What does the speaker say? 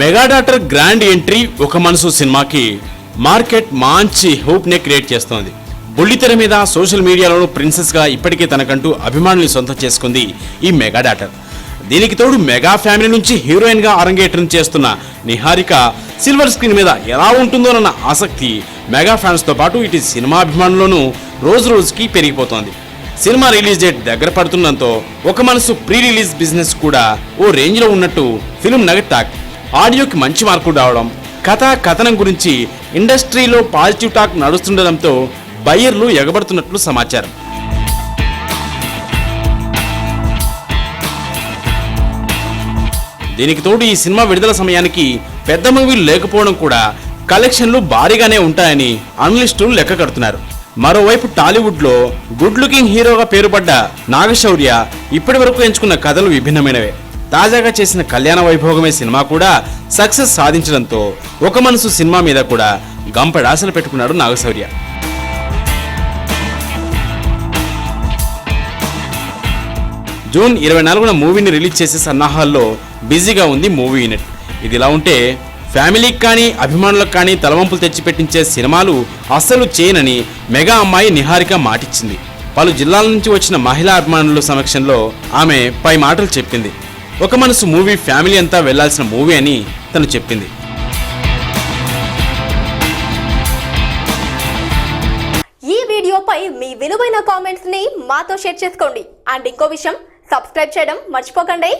Mega daughter grand entry ఒక మనసు సినిమాకి మార్కెట్ మంచి హోప్నే క్రియేట్ చేస్తోంది. బుల్లితెర మీద సోషల్ మీడియాలోనూ ప్రిన్సెస్గా ఇప్పటికే తనకంటూ అభిమానుల్ని సొంతం చేసుకుంది ఈ మెగాడాటర్ దీనికి తోడు మెగా ఫ్యామిలీ నుంచి హీరోయిన్గా అరంగేట్రం చేస్తున్న నిహారిక సిల్వర్ స్క్రీన్ మీద ఎలా ఉంటుందోనన్న ఆసక్తి మెగా ఫ్యాన్స్తో పాటు ఇటు సినిమా అభిమానుల్లోనూ రోజు రోజుకి పెరిగిపోతోంది. సినిమా రిలీజ్ డేట్ దగ్గర పడుతుండటంతో ఒక మనసు ప్రీ రిలీజ్ బిజినెస్ కూడా ఓ రేంజ్లో ఉన్నట్టు ఫిల్మ్ నగర్ టాక్ ఆడియోకి మంచి మార్కులు రావడం కథ కథనం గురించి ఇండస్ట్రీలో పాజిటివ్ టాక్ నడుస్తుండడంతో బయ్యర్లు ఎగబడుతున్నట్లు సమాచారం. దీనికి తోడు ఈ సినిమా విడుదల సమయానికి పెద్ద మూవీలు లేకపోవడం కూడా కలెక్షన్లు భారీగానే ఉంటాయని అనలిస్టులు లెక్క కడుతున్నారు. మరోవైపు టాలీవుడ్లో గుడ్ లుకింగ్ హీరోగా పేరుపడ్డ నాగశౌర్య ఇప్పటి వరకు ఎంచుకున్న కథలు విభిన్నమైనవే. తాజాగా చేసిన కళ్యాణ వైభోగమే సినిమా కూడా సక్సెస్ సాధించడంతో ఒక మనసు సినిమా మీద కూడా గంపడాసలు పెట్టుకున్నాడు నాగశౌర్య. జూన్ ఇరవై నాలుగున మూవీని రిలీజ్ చేసే సన్నాహాల్లో బిజీగా ఉంది మూవీ యూనిట్. ఇది ఇలా ఉంటే ఫ్యామిలీకి కానీ అభిమానులకు కానీ తలవంపులు తెచ్చిపెట్టించే సినిమాలు అస్సలు చేయనని మెగా అమ్మాయి నిహారిక మాటిచ్చింది. పలు జిల్లాల నుంచి వచ్చిన మహిళా అభిమానుల సమక్షంలో ఆమె పై మాటలు చెప్పింది. ఒక మనసు మూవీ ఫ్యామిలీ అంతా వెళ్ళాల్సిన మూవీ అని తను చెప్పింది. ఈ వీడియోపై మీ విలువైన కామెంట్స్ని మాతో షేర్ చేసుకోండి. అండ్ ఇంకో విషయం సబ్స్క్రైబ్ చేయడం మర్చిపోకండి.